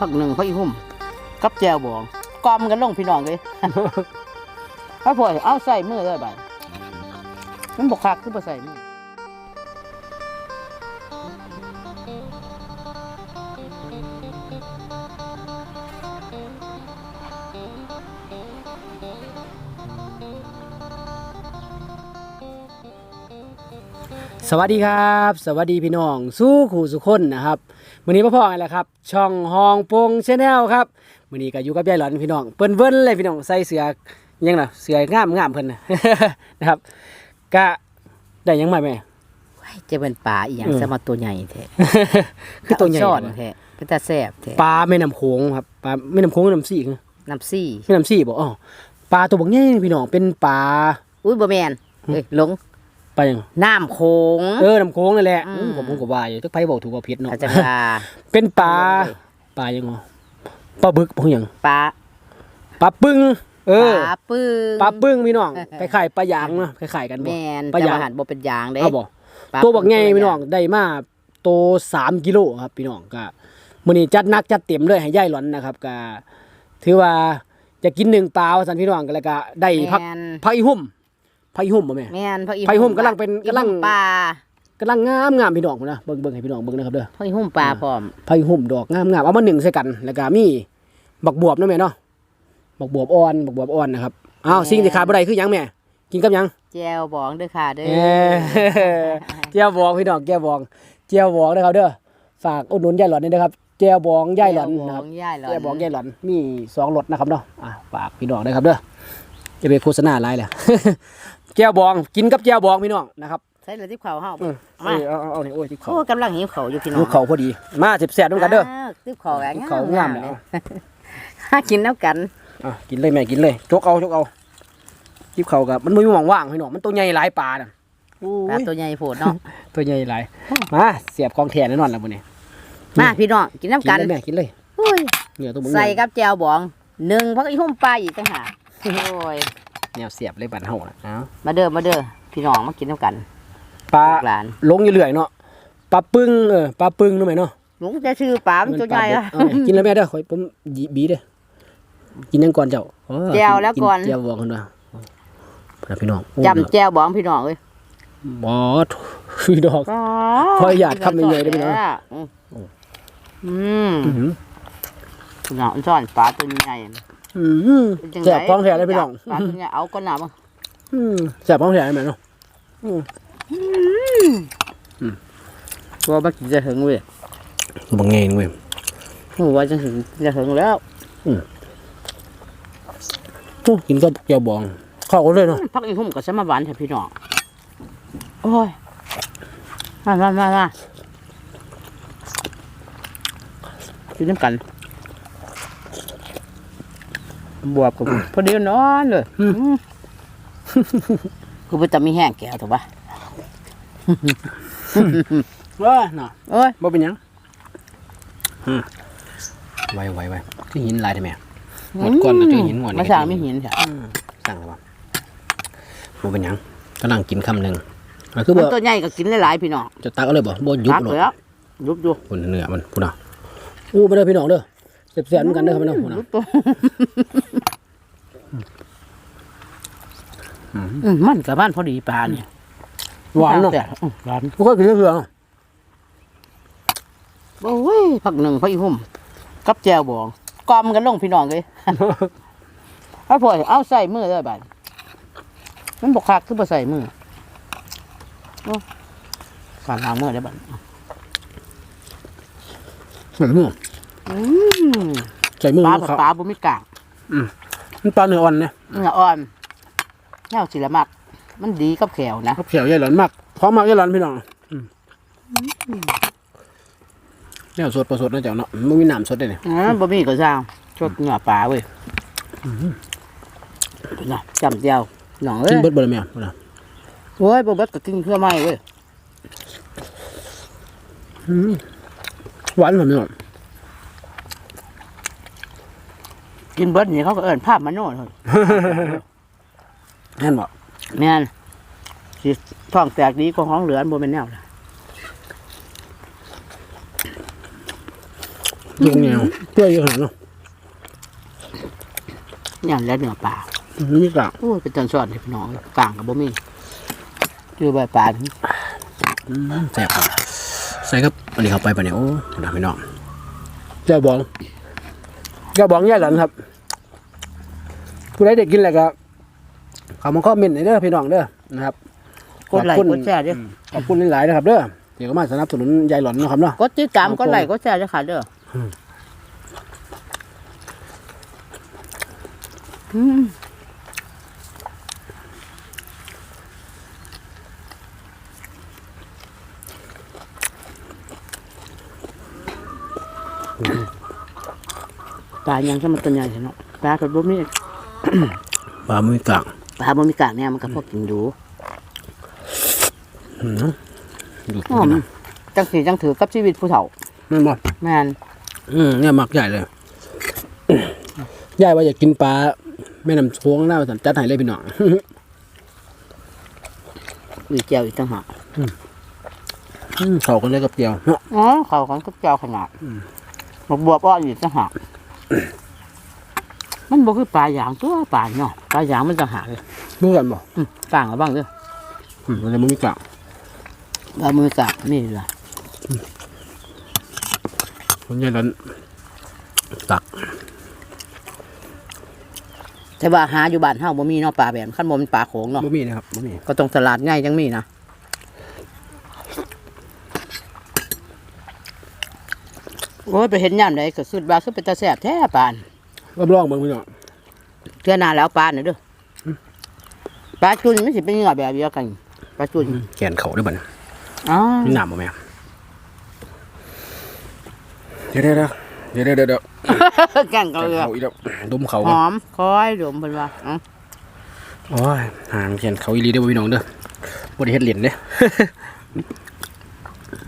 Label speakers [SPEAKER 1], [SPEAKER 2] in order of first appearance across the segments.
[SPEAKER 1] ผักหนึ่งผักอีหุ่มกับแจวบองกอมกันลงพี่น้องเลยถ้าพอเอาใส่มือเลยไปมันบกคักคือบ่ใส่มือ
[SPEAKER 2] สวัสดีครับ สวัสดีพี่น้องสู้ขู่สุคนนะครับมื้อนี้พ่อพ่อไงแหละครับ ช่องฮองโปงชาแนลครับมื้อนี้ก็อยู่กับยายหลอนพี่น้องเปิ้นเวิ้นเลยพี่น้องใส่เสื้อยังน่ะเสื้องามงามเพิ่นน่ะนะครับก็ได้หยังมาแม่
[SPEAKER 1] จะเป็นปลาอีหยัง
[SPEAKER 2] เออ
[SPEAKER 1] สมาตัวใหญ่แท้
[SPEAKER 2] คือตัวใหญ่
[SPEAKER 1] ซ่อน
[SPEAKER 2] วะ
[SPEAKER 1] แท้เป็นตาแซ่บแท้
[SPEAKER 2] ปลาแม่น้ำโขงครับปลาแม่น้ำโขงแม่น้ำซี่คือ
[SPEAKER 1] น้ำซี่
[SPEAKER 2] แม่น้ำซี่บ่อ๋อปลาตัวบักใหญ่พี่น้องเป็นปลา
[SPEAKER 1] อุ้ยบ่แม่นเอ้ยหลง
[SPEAKER 2] ปลาหยัง
[SPEAKER 1] น้ำโขง
[SPEAKER 2] เออน้ำโขงนั่นแหละ
[SPEAKER 1] อืม
[SPEAKER 2] อู้ผมผมก็ว่าอยู่จักไผบอกถูกบ่ผิดเนาะ
[SPEAKER 1] อาจจะปลา
[SPEAKER 2] เป็นปลาปลาหยังอ๋อปลาบึกบ่หยัง
[SPEAKER 1] ปลา
[SPEAKER 2] ปลาปึ้งเออ
[SPEAKER 1] ปลาปึ้ง
[SPEAKER 2] ปลาปึ้งพี่น้องคล้ายๆปลายางเนาะคล้ายๆกันบ่
[SPEAKER 1] แม่น
[SPEAKER 2] ปลา
[SPEAKER 1] แต่
[SPEAKER 2] ยาง
[SPEAKER 1] ว่าหันบ่เป็นยางเด้
[SPEAKER 2] เอาบ่
[SPEAKER 1] ปลา
[SPEAKER 2] ตัวบักใหญ่
[SPEAKER 1] ปึ้
[SPEAKER 2] พี่น้องได้มาโตสามกิโลครับพี่น้องก็มื้อนี้จัดหนักจัดเต็มเลยให้ยายหลอนนะครับก็ถือว่าจะกินหนึ่งปลาว่าซั่นพี่น้องก็แล้วก็ได้พัก
[SPEAKER 1] แม่น
[SPEAKER 2] พักอีหุ่ม พักอีหุ่มบ่แม่
[SPEAKER 1] แม่นพระอี
[SPEAKER 2] พระอีหุ่มกำลังเป็น
[SPEAKER 1] อี
[SPEAKER 2] กำลัง
[SPEAKER 1] หุ่มปลากำ
[SPEAKER 2] ลังงามงามพี่น้องพุ่นนะเบิ่งเบิ่งให้พี่น้องเบิ่งนะครับเด้อ
[SPEAKER 1] พระอีหุ่มปลาพร้อม
[SPEAKER 2] พักอีหุ่มดอกงามงามเอามาหนึ่งใส่กัน แล้วก็มีบักบวบเนาะแม่เนาะบักบวบอ่อนบักบวบอ่อนนะครับอ้าวสิ่งที่ขาดบ่ได้คือหยังแม่กินกับหยัง
[SPEAKER 1] แจวบองเด้อค่ะเด้อ
[SPEAKER 2] เอ้เจียวบองพี่น้องเจียวบองเจียวบองนะครับเด้อฝากอุดหนุนยายหลอนนี่นะครับเจียวบองยายหลอนนะครับ
[SPEAKER 1] แจวบองย่ายหลอน
[SPEAKER 2] เจียวบองยายหลอนมีสองรสนะครับเนาะอะฝากพี่น้องนะครับเด้อจะไปโฆษณาอะไรแหละ เจียวบองกินกับเจียวบองพี่น้องนะครับ
[SPEAKER 1] ใส่เลยที่เขาเฮา
[SPEAKER 2] อืม
[SPEAKER 1] มา
[SPEAKER 2] เอาเอาเอานี่โอ้ยที่เขา
[SPEAKER 1] โอ้กำลังหิวเขาวอยู่พี่น้อง
[SPEAKER 2] ลูกเขาพอดีมาเจ็บแสบด้วยกันเด้อา
[SPEAKER 1] วติ๊บเขาแหว
[SPEAKER 2] ติ๊บเขางามเลย
[SPEAKER 1] หากินแล้วกัน
[SPEAKER 2] อะกินเลยแม่กินเลยจกเอาจกเอาทิบเขากับมันไม่มีหวังว่างพี่น้องมันตัวใหญ่หลายปลาน่ะอู้
[SPEAKER 1] ปลายตัวใหญ่โผดเนาะ
[SPEAKER 2] ตัวใหญ่หลายมาเสียบของแทนแน่นอนแล้วบุนี้
[SPEAKER 1] มาพี่น้องกินน้ำ
[SPEAKER 2] กิ
[SPEAKER 1] กันน
[SPEAKER 2] เลยแม่กินเลย
[SPEAKER 1] อุ้ย
[SPEAKER 2] เหนือตัวมึง
[SPEAKER 1] ใส่กับแจวบองหนึ่งพักอีหุ่มปลาอีกต่างหากโอ้ย
[SPEAKER 2] แนวเสียบเลยบันเฮาน่ะเอา
[SPEAKER 1] มาเด้อมาเด้อพี่น้องมากินน้ำกัน
[SPEAKER 2] ปลา
[SPEAKER 1] ลูกหลาน
[SPEAKER 2] ลงอยู่เรื่อยเนาะปลาปึ้งเออปลาปึ้งรู้ไหมเนาะ
[SPEAKER 1] หลุงจะชื่อปลามันตัวใหญ่อะ
[SPEAKER 2] เอาแม่กินแล้วแม่เด้อข่อยผมหยิบบีเด้อกินยังก่อนเจ้าอ๋อ
[SPEAKER 1] แจวแล้วก่อน
[SPEAKER 2] แจวบองกันว่าพี่น้อง
[SPEAKER 1] จำแจวบองพี่น้องเอ้ย
[SPEAKER 2] บอสพี่ดอกขออนุญาตคำใหญ่ๆได้ไหมเนาะ
[SPEAKER 1] อืมอืม
[SPEAKER 2] อื้อหือ
[SPEAKER 1] พี่น้องซ่อนปลาตัวใหญ่
[SPEAKER 2] อื้อหือ
[SPEAKER 1] เป็นจัง
[SPEAKER 2] แสบของแท้เลยพี่น้อง
[SPEAKER 1] ปลาตัวใหญ่เอาก้นหนาบ้าง
[SPEAKER 2] อืมแสบของแท้ไหมเนาะ
[SPEAKER 1] ว่ามันจะถึงเว้ย
[SPEAKER 2] บางเงินเว้ย
[SPEAKER 1] หูว่าจะถึงจะถึงแล้ว
[SPEAKER 2] โอ้กินก็แจวบองเข้ากันเลยเนาะ
[SPEAKER 1] พักอีหุ่มกับสมาบานแถวพี่น้องโอ้ยมามามามากินน้ำกัน บวบกับ พอดีนอนเลยอืมคือมันจะมีแห้งแก้วถูกปะ
[SPEAKER 2] เว้ยเนาะ
[SPEAKER 1] โอ้ย
[SPEAKER 2] บ่เป็นหยังอืมไวไวไวคือหินลายได้ไหมหมดก่อนแล้วเจอหินหมด
[SPEAKER 1] มาสร้างไม่หินจ้ะ
[SPEAKER 2] สั่งแล้วบ่บ่เป็นหยังกำลังกินคำหนึ่งแล้วคือ
[SPEAKER 1] มั
[SPEAKER 2] บ่
[SPEAKER 1] นตัวใหญ่ก็กินหลายๆพี่น้อง
[SPEAKER 2] จะตักเอาเลยบ่บ่ยุบ
[SPEAKER 1] ตัก
[SPEAKER 2] หรอก
[SPEAKER 1] แล้วยุบอยู่
[SPEAKER 2] คนเนื้อมันพูดเอาอู้ไปเด้อพี่น้องเด้อ เสียบเสียบเหมือนกันเด้อครับพี่น้องพูดเอา
[SPEAKER 1] ยุบตัวอืมมันกับบ้านพอดีปลาเนี่ย
[SPEAKER 2] หวานเนาะ
[SPEAKER 1] แต่อืมหวาน
[SPEAKER 2] บ่เคยกินเรื่องเนาะ
[SPEAKER 1] โอ้ยผักหนึ่งผักอีหุ่มกับแจวบองกอมกันลงพี่น้องเลย เอาพอเอาใส่มือเลยบาดมันบกคักคือบ่ใส่มือโอ้การล้างมือได้บัด
[SPEAKER 2] ใส่มือ
[SPEAKER 1] อืม
[SPEAKER 2] ใส่มือ
[SPEAKER 1] ปลา
[SPEAKER 2] มัน
[SPEAKER 1] กับ
[SPEAKER 2] เขา
[SPEAKER 1] ปลาบ่มีกาก
[SPEAKER 2] มันปลาเนื้ออ่อนเนี่ย
[SPEAKER 1] เนื้ออ่อนแนวศิลมัก มันดีกับแขวนะ
[SPEAKER 2] ครับเขียวใหญ่หลอนมากของมากใหญ่หลอนพี่น้องอืมแนวสดประสดนะเจ้าเนาะมันมีน้ำสดด้วยเนี่ย
[SPEAKER 1] อ๋อบ่มีก็สร้างชดเนื้อปลาเว้ยเป็นไงจำเดียวหนองเอ้
[SPEAKER 2] กิน
[SPEAKER 1] ย
[SPEAKER 2] เบิดเบิดเลยไหมอะพูดเอา
[SPEAKER 1] โอ้ยบ่เบิดก็กินเพื่อไม่เว้ย
[SPEAKER 2] หวานเหมือนพี่น้อง
[SPEAKER 1] กินเบิดนี่เขาก็เอิ้นภาพมโนเถอะ
[SPEAKER 2] แน่นบ่
[SPEAKER 1] แม่นสิท้องแตกดีกว่าของเหลือนบ่แม่นแนวล่ะ
[SPEAKER 2] ยุงแนวเพื่อเยอะขนาดเนาะ
[SPEAKER 1] อย่างแล้วเนื้อปลา
[SPEAKER 2] มันมีกาก
[SPEAKER 1] โอ้ยเป็นจันสอนให้พี่น้องกลางกับบ่มีเจอใบปลานี่
[SPEAKER 2] อืมแซ่บครับใส่ครับอันนี้เข้าไปปะเนี่ยโอ้นะพี่น้องเจ้าบ องเจ้าบองแย่หลันครับผู้ใดเด็กกินอะไรก็เขามาคอมเมนต์หน่อยเด้อพี่น้องเด้อนะครับ
[SPEAKER 1] กดไลค์
[SPEAKER 2] ขอบ
[SPEAKER 1] ก
[SPEAKER 2] คุณ
[SPEAKER 1] ดแชร์เด้อ
[SPEAKER 2] ขอบคุณหลายๆนะครับ เด้อเดี๋ยวก็มาสนับสนุนยายหลอนเนาะครับเนาะ
[SPEAKER 1] กดติดตามกดไลค์กดแชร์เด้อค่ะเด้ออ
[SPEAKER 2] ม
[SPEAKER 1] อืม ปลายังจะมันตัวใหญ่เนาะปลากับบ่มี
[SPEAKER 2] ปลาไม่มีกาก
[SPEAKER 1] ปลาบ่มีกากเนี่ยมันก็พอกินดู
[SPEAKER 2] อืมดู
[SPEAKER 1] หอมจังสีจังถือกับชีวิตผู้เฒ่า
[SPEAKER 2] นั่นบ่
[SPEAKER 1] แม่น
[SPEAKER 2] อืมเนี่ยมักใหญ่เลยยายว่าอยากกินปลาแม่น้ำโค้งหน้าสันจัดให้เลยพี่น้อง
[SPEAKER 1] มีเจียวอีกต่างหาก
[SPEAKER 2] อืมเขากันเลยกับเดียวเนาะ
[SPEAKER 1] อ๋อเขาของกับเจียวขนาดบวบบวบอ้อนอีกต่างหาก มันบ่คือปลาอย่างตัวปลาเนาะปลาอย่างมันต่างหากเลย
[SPEAKER 2] รู้กันบ่
[SPEAKER 1] อืมต่างกันบ้างเด้อ
[SPEAKER 2] อืมมันจะไม่มีกาก
[SPEAKER 1] ปลามือกากนี่ล่ะ
[SPEAKER 2] คนยายหลอนตัก
[SPEAKER 1] แต่ว่าหาอยู่บ้านเฮาบ่มีเนาะปลาแบบคันบ่มันปลาโขงเนาะ
[SPEAKER 2] บ่มีนะครับบ่มี
[SPEAKER 1] ก็ต้องตลาดง่ายจังมีนะ โอ้ยไปเห็นยามใดก็สุดบาคือเป็นตาแซ่บแท้ปาน
[SPEAKER 2] รับรองเบิ่งพี่น้อง
[SPEAKER 1] เทื่อหน้าแล้วปลาน่ะเด้อปลาจุนมันสิเป็นเหงื่อแบบเดียวกันปลาจุน
[SPEAKER 2] อืมแกนเขาได้บ่น
[SPEAKER 1] อ๋อ
[SPEAKER 2] มีน้ำบ่แม่เดี๋ยวเดี๋ยวเดี๋ยวเดี๋ยวเดี๋ยวเดี๋ยว
[SPEAKER 1] แกง
[SPEAKER 2] แก
[SPEAKER 1] ก็
[SPEAKER 2] น
[SPEAKER 1] เลย
[SPEAKER 2] เขาอีกแล้วดมเขา
[SPEAKER 1] ห
[SPEAKER 2] ก่อน
[SPEAKER 1] อมคอยดมเพิ่นว่าเอ้า
[SPEAKER 2] โอ้ยหางแกนเขาอีหลีเด้อพี่น้องเด้อบ่ได้เฮ็ดเหรียญเด้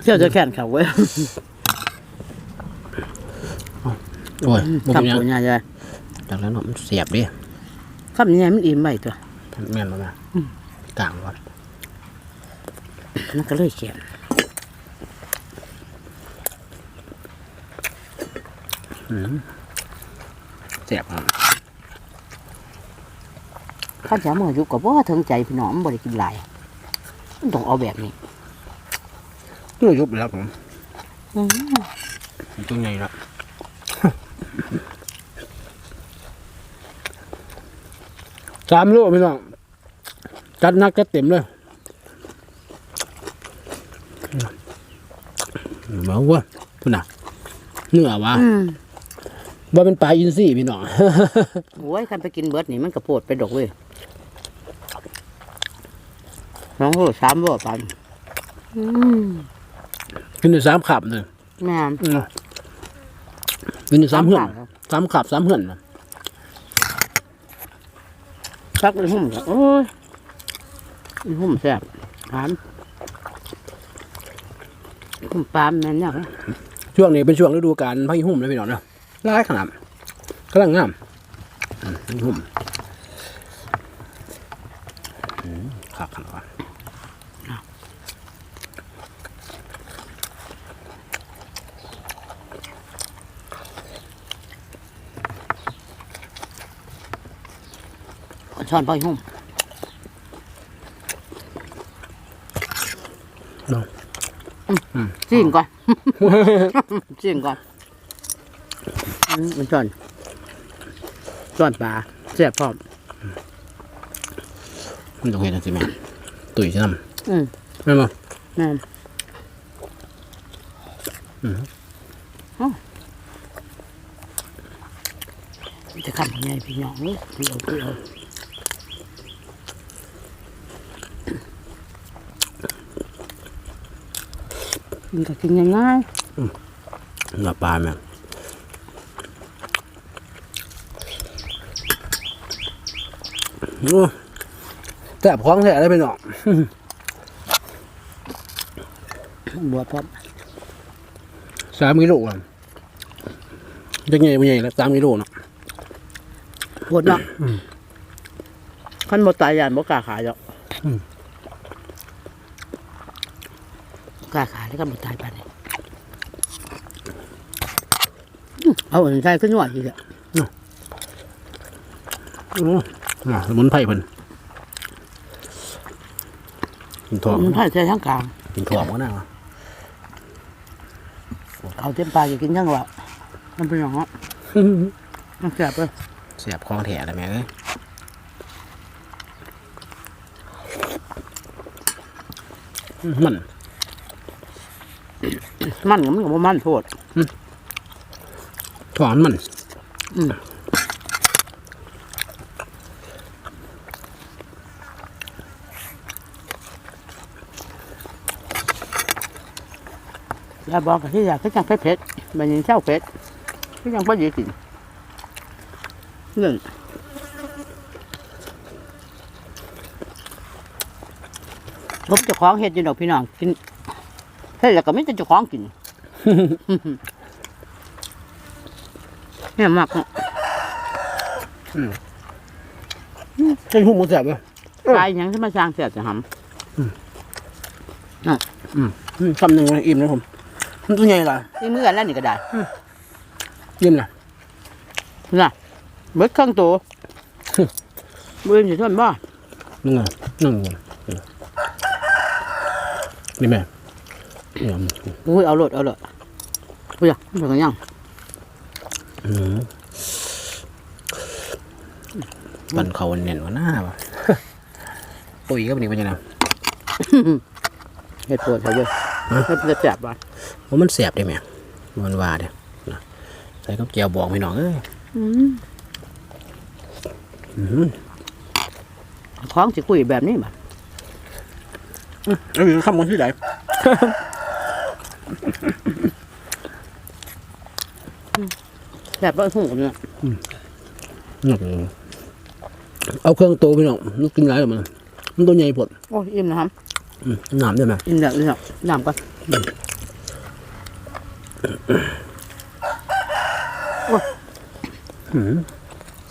[SPEAKER 1] เที่ยวจะแข่นเขาเว้ย
[SPEAKER 2] โอ้ยบ่เป็นห
[SPEAKER 1] คำ
[SPEAKER 2] ยัง
[SPEAKER 1] ตัวใหญ่เลย
[SPEAKER 2] จากนั้นเนาะมันเสียบเด้
[SPEAKER 1] คำใหญ่มันอิ่มไปตัว
[SPEAKER 2] แม่นบ่แม่กลางก่อน
[SPEAKER 1] มันก็เลยเขียน
[SPEAKER 2] เสียบครับ
[SPEAKER 1] ข้าจะมืออยู่กับว่าถึงใจพี่น้องมันบ่ได้กินหลายมันต้องเอาแบบนี้
[SPEAKER 2] ตัวยุบแล้วผม
[SPEAKER 1] อืม
[SPEAKER 2] ตัวใหญ่ละ สามโลพี่น้องจัดหนักจัดเต็มเลยมาว่าพุ่นน่ะเนื้อวะ
[SPEAKER 1] อืม
[SPEAKER 2] ว่าเป็นปลาอินทรีพี่น้อง
[SPEAKER 1] โอ้ยคันไปกินเบิดนี่มันกระโพดไปดอกเว้ยสองโลสามโลปันอืม
[SPEAKER 2] กินอยู่สามขับเลย
[SPEAKER 1] แม่ น
[SPEAKER 2] อืมกินอยู่สามเหือน
[SPEAKER 1] ครับ
[SPEAKER 2] สามขับสามเหือนน่ะ
[SPEAKER 1] ชักเลยหุ่มจ้ะโอ้ยอีหุ่มแซ่บหานหุ่มปลาแม่นเนี่ย
[SPEAKER 2] ช่วงนี้เป็นช่วงฤดูกาลพายุหุ่มเลยพี่น้องเนาะร้ายขนาดกำลังงามอืมพายุหุ่มอืมขักขนาดวะ
[SPEAKER 1] ช้อนพ่อยหุ่ม
[SPEAKER 2] เนาะ
[SPEAKER 1] จิ้งก่อนจิ้งก่อนอืมมันช้อนช้อนปลาแซ่บพร้อม
[SPEAKER 2] มันต้องเห็นจังสิแม่ตุ๋ยจะน
[SPEAKER 1] อืมำ
[SPEAKER 2] แม่นบ่
[SPEAKER 1] แม่นเอ้าจะขันยังไงพี่น้องเอ้ยเปรี้ยวเปรี้ยว มันก็กินง่าย
[SPEAKER 2] เนื้อปลาแม่โอ้แซ่บของแท้เลยพี่น้อง
[SPEAKER 1] ๆบวชพร้อม
[SPEAKER 2] สามกิโลอะจะใหญ่ไม่ใหญ่แล้วสามกิโลเนาะ
[SPEAKER 1] บวชเนาะขันบตายยานบ่กล้าขายหรอก กล้าขายแล้วก็บตายไปเลยเอาอันใส่ขึ้นหน่อยทีเดียว
[SPEAKER 2] อืมอะสมุนไพรเพิ่นกินถั่ว
[SPEAKER 1] มันให้ใส่ทั้งกลาง
[SPEAKER 2] กินถั่วมันก็น่าวะ
[SPEAKER 1] เอาเต็มปลากอย่ากินทั้งว่ามันเป็นอย่างนั้นมันแสบเลย
[SPEAKER 2] เสียบคลองแถอะไรแม่เอ้ยอืมมัน
[SPEAKER 1] มันก็มันก็บ่มันโทษ
[SPEAKER 2] ถั่วมันมัน
[SPEAKER 1] อืมยาบอกกับที่อยากคือจังเผ็ดเผ็ดๆมันยังเช่าเผ็ดคือจังพอดีกินหนึ่งผมเจะคล้าของเห็ดอยู่ดอกพี่น้องกิน เฮ็ดแล้วก็ไม่จะเจะคล้าของกินเนี่ยมากเนาะ
[SPEAKER 2] เส้นหูหมูแสบป่ะ
[SPEAKER 1] ตายหยังที่มาสร้างเสียจะห
[SPEAKER 2] อืมคำหนึ่งเลยอิ่มนะผมมันตัวใหญ่ล่ะำ
[SPEAKER 1] ที่มือกันแล้วนี่ก็ได้
[SPEAKER 2] อิ่มนะ
[SPEAKER 1] น่ะเบิดเครื่องตัวมือสิทนบ่
[SPEAKER 2] นึ่งอะนึ่งอะนี่แม่เนี่ย
[SPEAKER 1] อุ้ยเอาโลดเอาโลดอุ้ยมันเป็นกันยัง
[SPEAKER 2] อืมบันเขาเน่นกว่าหน้าป่ะปุ๋ยก็เป็นอีกเป็นยังไง
[SPEAKER 1] เฮ็ดปวดเขาเว้ยเฮ็ดจะจับบ่
[SPEAKER 2] ว่ามันแสบได้ไหมมันว่าเด้นะใส่กับแก้วบอกพี่น้องเอ้ย
[SPEAKER 1] อืม
[SPEAKER 2] อืม
[SPEAKER 1] ของสิคุยแบบนี้บ่
[SPEAKER 2] เอ้ยคำมันที่ไหน
[SPEAKER 1] แบบบ่ฮู้เนี่ย
[SPEAKER 2] เอาเครื่องโตพี่น้องนึกกินไรหรอมันมันตัวใหญ่ผด
[SPEAKER 1] โอ้ยอิ่มนะครับ
[SPEAKER 2] อืมน้ำได้ไหม
[SPEAKER 1] อิ่มแล้วอิ่มแล้วน้ำก่อน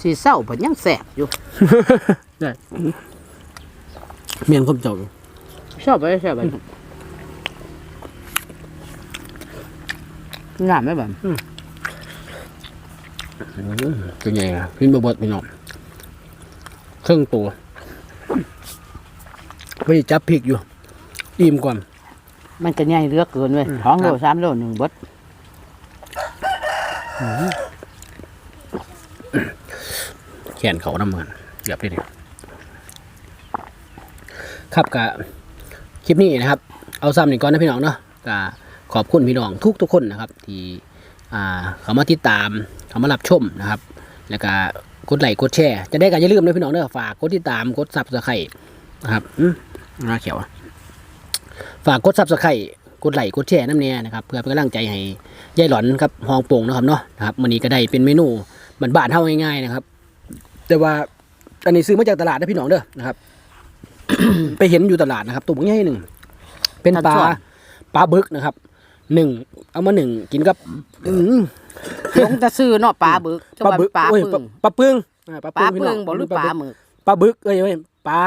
[SPEAKER 1] สีเศร้าเพิ่นยังแสบอยู่
[SPEAKER 2] ได้เมียนคมเจ้า
[SPEAKER 1] ชอบไปชอบไป งามไหมบ่
[SPEAKER 2] ตัวใหญ่นะพินบะบดพี่น้องเครื่องตัวไปจับพริกอยู่ อิ่มก่อน
[SPEAKER 1] มันก็ใหญ่เหลือเกินเว้ยสองโลสามโลหนึ่งเบิด
[SPEAKER 2] แขนเขาน้ำมันเกือบได้เลยครับกะคลิปนี้นะครับ เอาซ้ำหนึ่งก่อนนะพี่น้องเนาะกะ ขอบคุณพี่น้องทุกทุกๆคนนะครับ ที่อ่าเขามาติดตามเขามารับชมนะครับ แล้วก็กดไลค์กดแชร์จะได้กันอย่าลืมนะพี่น้องเด้อฝากกดติดตามกดซับสไครต์นะครับอืมน่าเขียวอะฝากกดซับสไครต์กดไลค์กดแชร์น้ำเนี่ยนะครับเพื่อเป็นกำลังใจให้ยายหลอนครับฮองโป่งนะครับเนาะนะครับวันนี้ก็ได้เป็นเมนูบ้านๆเท่าง่ายๆนะครับ แต่ว่าอันนี้ซื้อมาจากตลาดนะพี่น้องเด้อนะครับ ไปเห็นอยู่ตลาดนะครับ ตัวใหญ่หนึ่งเป็นปลาปลาบึกนะครับ หนึ่งเอามาหนึ่งกินกับอืม
[SPEAKER 1] ลงจะซื้อเนาะปลาบึกจะว่าปลา
[SPEAKER 2] โอ้ย
[SPEAKER 1] ปึ่ง
[SPEAKER 2] ปลาปึ้งอ่า
[SPEAKER 1] ปลา
[SPEAKER 2] พี่
[SPEAKER 1] ปึ่
[SPEAKER 2] น้
[SPEAKER 1] งบ่หรือปลาหมึก
[SPEAKER 2] ปลาบึกเอ้ยเอ้ยปลา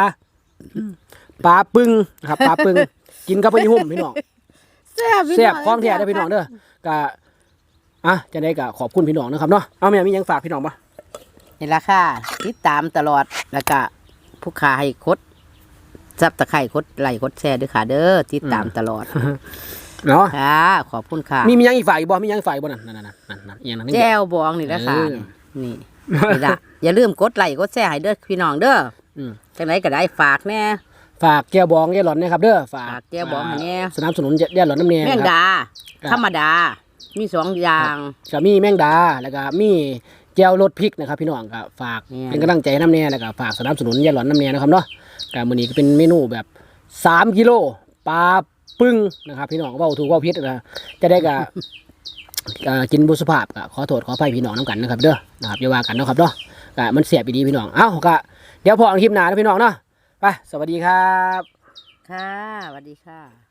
[SPEAKER 2] ปลาปึ้งนะครับปลาปึ้งกินกับพี่หุ่มพี่น้อง
[SPEAKER 1] แซ่บ
[SPEAKER 2] แซ่บคล้องแท้ได้อพี่น้องเด้อกะอะจะได้กะขอบคุณพี่น้องนะครับเนาะเอาแม่มีหยังฝากพี่น้องปะ
[SPEAKER 1] นี่ละค่ะติดตามตลอดแล้วก็ผู้ค้าให้คดซับตะไคร่คดไลค์คดแชร์ด้วยค่ะ เด้อติดตามตลอด
[SPEAKER 2] เนาะ
[SPEAKER 1] ค่ะ ขอบคุณค่ะ
[SPEAKER 2] มีมีหยังอีกฝ่ายอีกบ่มีหยังอีกฝ่ายอีกบ่นั่นนั่นนั่นนั่นนั่นอีกอย่างนั้น
[SPEAKER 1] แจ้วบองนี่ละค่ะ
[SPEAKER 2] เออ
[SPEAKER 1] นี่นี่ละอย่าลืมกดไลค์กดแชร์ให้เด้อพี่น้องเด้อ
[SPEAKER 2] อืม
[SPEAKER 1] จังไหนก็ได้ฝากแน่
[SPEAKER 2] ฝากแก้วบองแก้วหลอนนะครับเด้อฝาก
[SPEAKER 1] ฝากแก้วบองให้แน่
[SPEAKER 2] สนับสนุนแก้วหลอนน้ำเนีย
[SPEAKER 1] แมง
[SPEAKER 2] นะครับ
[SPEAKER 1] ดา
[SPEAKER 2] ครับ
[SPEAKER 1] ธรรมดา มีสองอย่าง
[SPEAKER 2] ก็มีแมงดาแล้วก็มีแก้วรสพริกนะครับ พี่น้องก็ฝาก
[SPEAKER 1] เนี่ย
[SPEAKER 2] เป็นกำลังใจให้น้ำเนียแล้วก็ฝากสนับสนุนแก้วหลอนน้ำเนียนะครับเนาะก็มื้อนี้ก็เป็นเมนูแบบ 3 กิโลปลา ปึ้งนะครับ พี่น้องเว้าถูกเว้าผิดนะจะได้ก็ก็กินบุสุภาพก็ขอโทษขออภัยพี่น้องน้ำกันนะครับเด้อนะครับอย่าว่ากันเนาะครับเนาะก็มันเสียบอีดีพี่น้องเอ้าก็เดี๋ยวพอกันคลิปหน้านะพี่น้องเนาะไปสวัสดีครับ
[SPEAKER 1] ค่ะสวัสดีค่ะ